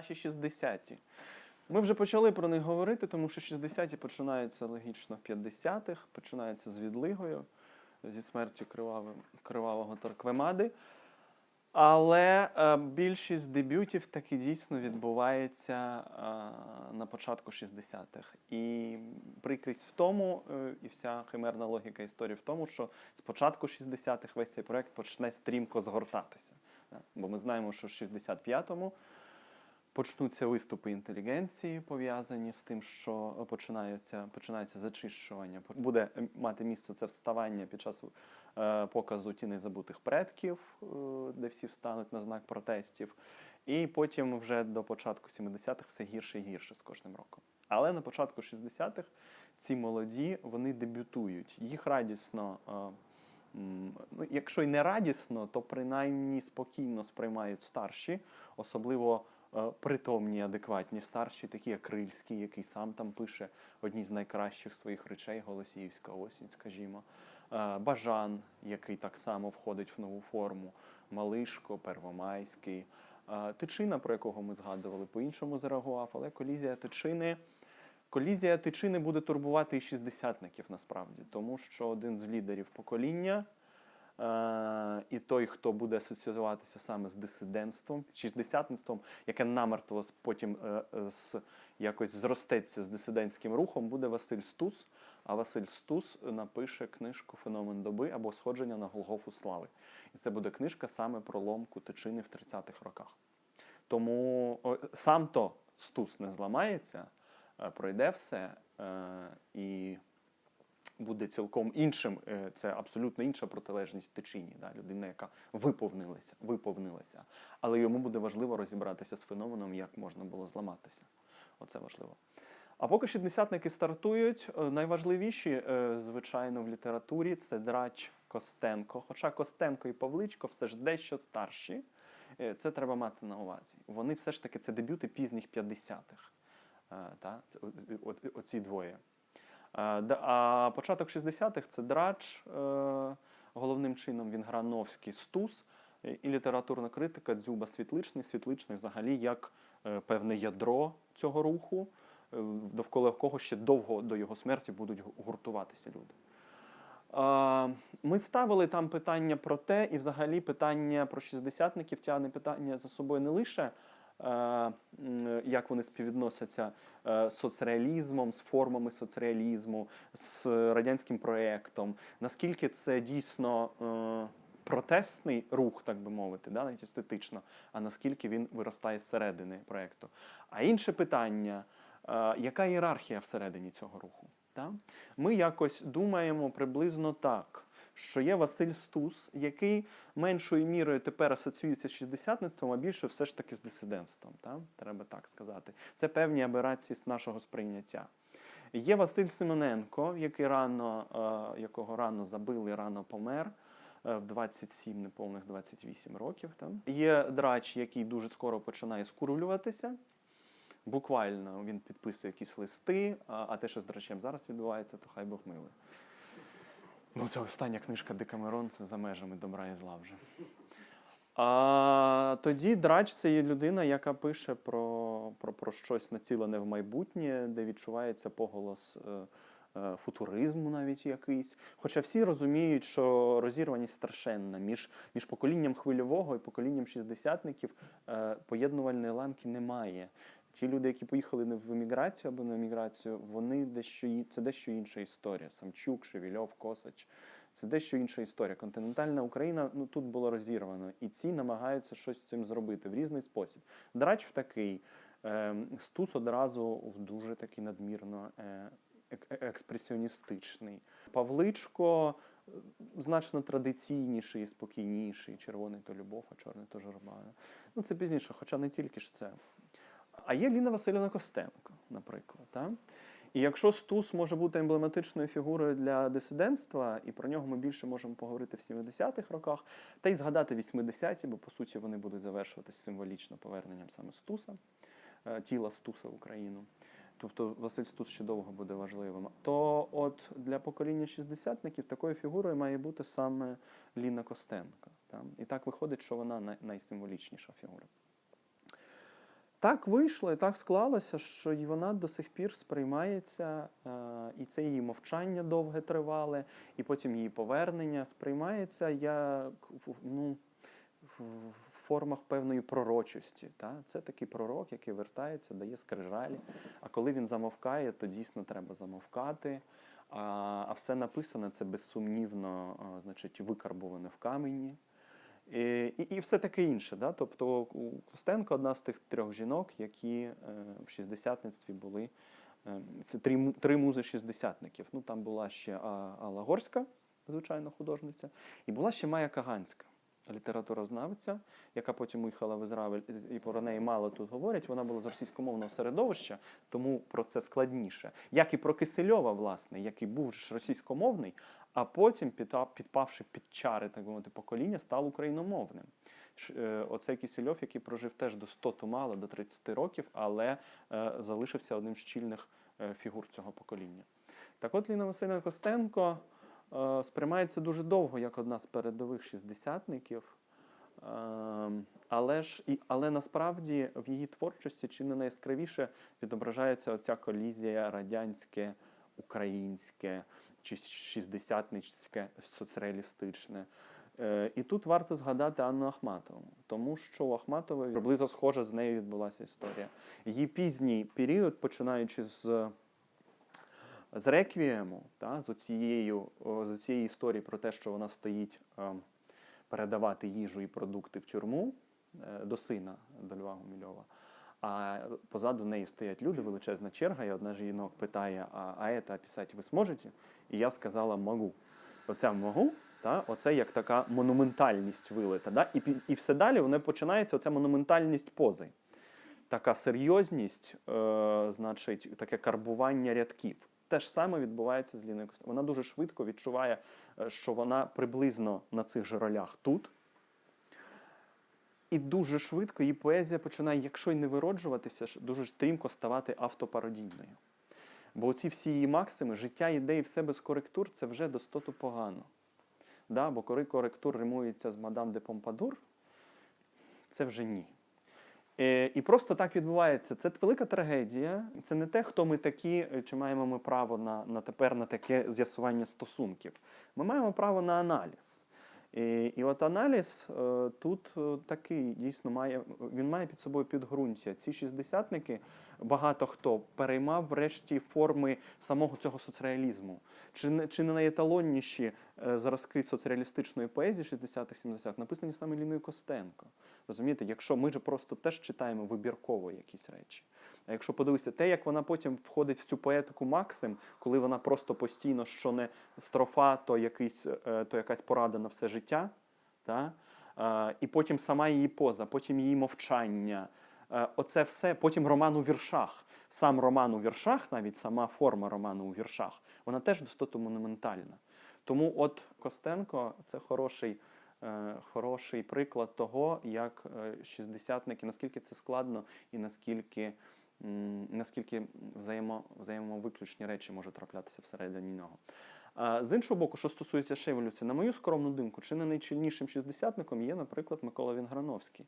наші 60-ті. Ми вже почали про них говорити, тому що 60-ті починаються логічно в 50-х, починаються з відлигою, зі смертю кривавим, кривавого Торквемади. Але е, більшість дебютів таки дійсно відбувається е, на початку 60-х. І прикрість в тому, е, і вся химерна логіка історії в тому, що з початку 60-х весь цей проект почне стрімко згортатися. Бо ми знаємо, що в 65-му почнуться виступи інтелігенції, пов'язані з тим, що починається, починається зачищування. Буде мати місце це вставання під час е, показу тіней забутих предків, е, де всі встануть на знак протестів. І потім вже до початку 70-х все гірше і гірше з кожним роком. Але на початку 60-х ці молоді вони дебютують. Їх радісно. е, Ну, якщо й не радісно, то принаймні спокійно сприймають старші, особливо притомні, адекватні старші, такі як Крильський, який сам там пише одні з найкращих своїх речей Голосіївська осінь, скажімо. Е, Бажан, який так само входить в нову форму, Малишко, Первомайський, Е, Тичина, про якого ми згадували, по-іншому зареагував, але колізія тичини. Колізія тичини буде турбувати і шістдесятників насправді, тому що один з лідерів покоління е, і той, хто буде асоціюватися саме з дисидентством, з шістдесятництвом, яке намертво потім е, е, з, якось зростеться з дисидентським рухом, буде Василь Стус. А Василь Стус напише книжку Феномен доби або Сходження на Голгофу слави. І це буде книжка саме про ломку тичини в 30-х роках. Тому сам то Стус не зламається, е, пройде все е, і буде цілком іншим. е, Це абсолютно інша протилежність течіні. Да? Людина, яка виповнилася, виповнилася. Але йому буде важливо розібратися з феноменом, як можна було зламатися. Оце важливо. А поки шістдесятники стартують, е, найважливіші, е, звичайно, в літературі це Драч Костенко. Хоча Костенко і Павличко все ж дещо старші. Це треба мати на увазі. Вони все ж таки це дебюти пізніх 50-х. Е, Та? Це, о- о- оці двоє. Е, А початок 60-х це Драч, е, головним чином він Грановський Стус е, і літературна критика Дзюба Світличний. Світличний взагалі як певне ядро цього руху, довкола якого ще довго до його смерті будуть гуртуватися люди. Ми ставили там питання про те, і взагалі питання про шістдесятників тягне питання за собою не лише як вони співвідносяться е, з соцреалізмом, з формами соцреалізму, з радянським проєктом, наскільки це дійсно е, протестний рух, так би мовити, да, навіть естетично, а наскільки він виростає зсередини проєкту. А інше питання, е, яка ієрархія всередині цього руху? Ми якось думаємо приблизно так, що є Василь Стус, який меншою мірою тепер асоціюється з шістдесятництвом, а більше все ж таки з дисидентством. Та? Треба так сказати. Це певні аберації з нашого сприйняття. Є Василь Симоненко, який рано, е, якого рано забили, рано помер. е, В 27, неповних 28 років. Там. Є драч, який дуже скоро починає скурвлюватися. Буквально він підписує якісь листи, а, те, що з драчем зараз відбувається, то хай Бог милує. Ну, це остання книжка Декамерон, це за межами добра і зла вже. А тоді драч це є людина, яка пише про, про, про щось націлене в майбутнє, де відчувається поголос е, е, футуризму навіть якийсь. Хоча всі розуміють, що розірваність страшенна між, між поколінням хвильового і поколінням шістдесятників е, поєднувальної ланки немає. Ті люди, які поїхали не в еміграцію або на еміграцію, вони дещо це дещо інша історія. Самчук, Шевільов, Косач. Це дещо інша історія. Континентальна Україна ну тут було розірвано, і ці намагаються щось з цим зробити в різний спосіб. Драч в такий, е, Стус одразу в дуже такий надмірно е, е- експресіоністичний. Павличко е, значно традиційніший, спокійніший. Червоний то любов, а чорний то журба. Ну це пізніше, хоча не тільки ж це. А є Ліна Василівна Костенко, наприклад. Та? І якщо Стус може бути емблематичною фігурою для дисидентства, і про нього ми більше можемо поговорити в 70-х роках, та й згадати 80-ті, бо по суті вони будуть завершуватися символічно поверненням саме Стуса, е, тіла Стуса в Україну. Тобто Василь Стус ще довго буде важливим. То от для покоління шістдесятників такою фігурою має бути саме Ліна Костенко. Та? І так виходить, що вона най- найсимволічніша фігура. Так вийшло і так склалося, що вона до сих пір сприймається, е, і це її мовчання довге тривале, і потім її повернення сприймається як ну, в формах певної пророчості. Та? Це такий пророк, який вертається, дає скрижалі. А коли він замовкає, то дійсно треба замовкати. А, все написане це безсумнівно, значить, викарбоване в камені. І, і, і все таке інше. Да? Тобто Костенко одна з тих трьох жінок, які е, в шістдесятництві були. е, Це три, три музи шістдесятників. Ну, там була ще Алла Горська, звичайно, художниця, і була ще Майя Каганська, літературознавця, яка потім уїхала в Ізраїль, і про неї мало тут говорять. Вона була з російськомовного середовища, тому про це складніше. Як і про Кисельова, власне, який був ж російськомовний, а потім, підпавши під чари так мовити, покоління, став україномовним. Е, Оцей Кисельов, який прожив теж до 100 то мало, до 30 років, але е, залишився одним з чільних е, фігур цього покоління. Так от Ліна Васильівна Костенко сприймається дуже довго як одна з передових шістдесятників. Ем, Але ж але насправді в її творчості чи не найяскравіше відображається оця колізія радянське, українське чи шістдесятничське соцреалістичне. Е, І тут варто згадати Анну Ахматову, тому що у Ахматової приблизно схожа з нею відбулася історія. Її пізній період, починаючи з з реквієму, та, з, оцією, з цієї історії про те, що вона стоїть е, передавати їжу і продукти в тюрму е, до сина, до Льва Гумільова. А позаду неї стоять люди, величезна черга, і одна жінок питає: а, а это ви зможете? І я сказала, можу. Оця можу, та, оце як така монументальність вилита. Да? І, і все далі воно починається оця монументальність пози. Така серйозність, е, значить, таке карбування рядків. Те ж саме відбувається з Ліною Костенко. Вона дуже швидко відчуває, е, що вона приблизно на цих же ролях тут. І дуже швидко її поезія починає, якщо й не вироджуватися, дуже стрімко ставати автопародійною. Бо оці всі її максими, життя ідеї все без коректур це вже достоту погано. Да? Бо коли коректур римується з мадам де Помпадур, це вже ні. Е, І просто так відбувається. Це велика трагедія. Це не те, хто ми такі, е, чи маємо ми право на, на тепер на таке з'ясування стосунків. Ми маємо право на аналіз. І, і от аналіз е, тут е, такий дійсно має, він має під собою підґрунтя. Ці шістдесятники багато хто переймав врешті форми самого цього соцреалізму. Чи не, чи не найеталонніші е, зразки соцреалістичної поезії 60-х, 70-х написані саме Ліною Костенко. Розумієте, якщо ми ж просто теж читаємо вибірково якісь речі. А якщо подивитися те, як вона потім входить в цю поетику Максим, коли вона просто постійно, що не строфа, то, якийсь, е, то якась порада на все життя, та? Е, і потім сама її поза, потім її мовчання. Е, Оце все, потім роман у віршах. Сам роман у віршах, навіть сама форма роману у віршах, вона теж достатньо монументальна. Тому от Костенко це хороший, е, хороший приклад того, як е, шістдесятники, наскільки це складно і наскільки, наскільки взаємо, взаємовиключні речі можуть траплятися всередині нього. З іншого боку, що стосується ще еволюції, на мою скромну думку, чи не найчільнішим шістдесятником є, наприклад, Микола Вінграновський,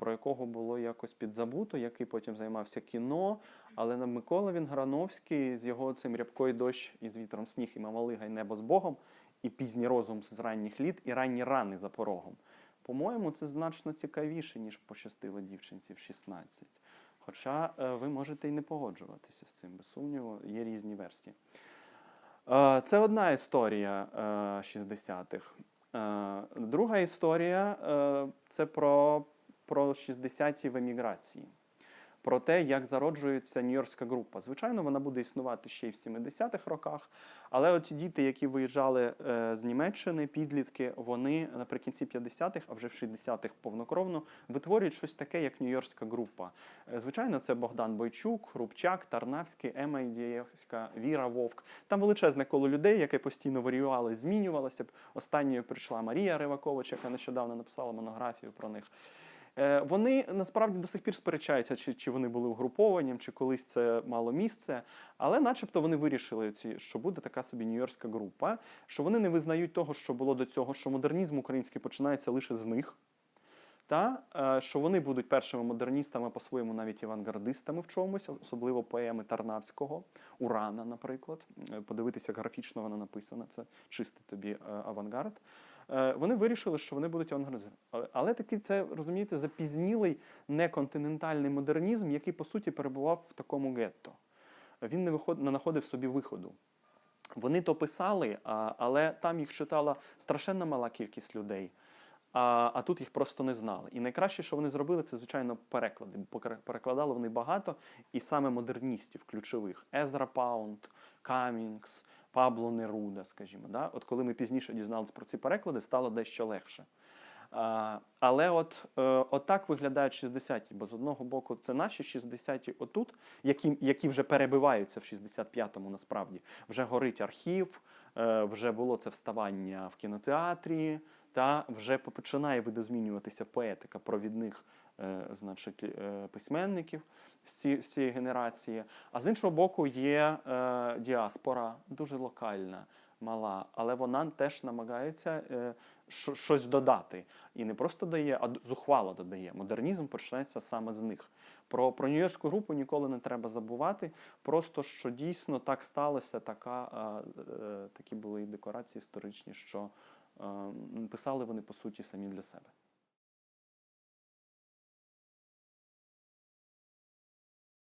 про якого було якось підзабуто, який потім займався кіно. Але на Микола Вінграновський з його цим рябкою дощ із вітром сніг і мамалига, і небо з Богом, і пізній розум з ранніх літ, і ранні рани за порогом. По-моєму, це значно цікавіше, ніж пощастило дівчинці в 16. Хоча е, ви можете і не погоджуватися з цим, без сумніву, є різні версії. Е, Це одна історія е, 60-х. Е, Друга історія це про, про 60-ті в еміграції. Про те, як зароджується Нью-Йоркська група. Звичайно, вона буде існувати ще й в 70-х роках, але оці діти, які виїжджали е, з Німеччини, підлітки, вони наприкінці 50-х, а вже в 60-х повнокровно витворюють щось таке, як Нью-Йоркська група. Е, Звичайно, це Богдан Бойчук, Рубчак, Тарнавський, Ема Ідієвська, Віра Вовк. Там величезне коло людей, яке постійно варіювали, змінювалося б. Останньою прийшла Марія Ривакович, яка нещодавно написала монографію про них. Е, Вони насправді до сих пір сперечаються, чи, чи вони були угрупованням, чи колись це мало місце. Але, начебто, вони вирішили, ці, що буде така собі нью-йоркська група, що вони не визнають того, що було до цього, що модернізм український починається лише з них. Та е, що вони будуть першими модерністами, по-своєму навіть авангардистами в чомусь, особливо поеми Тарнавського, Урана, наприклад. Е, Подивитися, графічно вона написана, це чистий тобі авангард. Е, Вони вирішили, що вони будуть авангардистами. Але- такий це розумієте, запізнілий неконтинентальний модернізм, який по суті перебував в такому гетто. Він не виход, не знаходив собі виходу. Вони то писали, але там їх читала страшенно мала кількість людей. А, а тут їх просто не знали. І найкраще, що вони зробили, це звичайно переклади. Перекладали вони багато, і саме модерністів ключових: Езра Паунд, Камінгс, Пабло Неруда, скажімо. Да? От коли ми пізніше дізналися про ці переклади, стало дещо легше. А, але от, е, от так виглядають 60-ті, бо з одного боку це наші 60-ті отут, які, які вже перебиваються в 65-му насправді. Вже горить архів, е, вже було це вставання в кінотеатрі, та вже починає видозмінюватися поетика провідних значить, е, письменників з цієї генерації. А з іншого боку, є е, діаспора, дуже локальна, мала, але вона теж намагається е, щось додати. І не просто дає, а зухвало додає. Модернізм почнеться саме з них. Про, про нью-йоркську групу ніколи не треба забувати. Просто що дійсно так сталося, така, е, е, такі були і декорації історичні, що е, писали вони по суті самі для себе.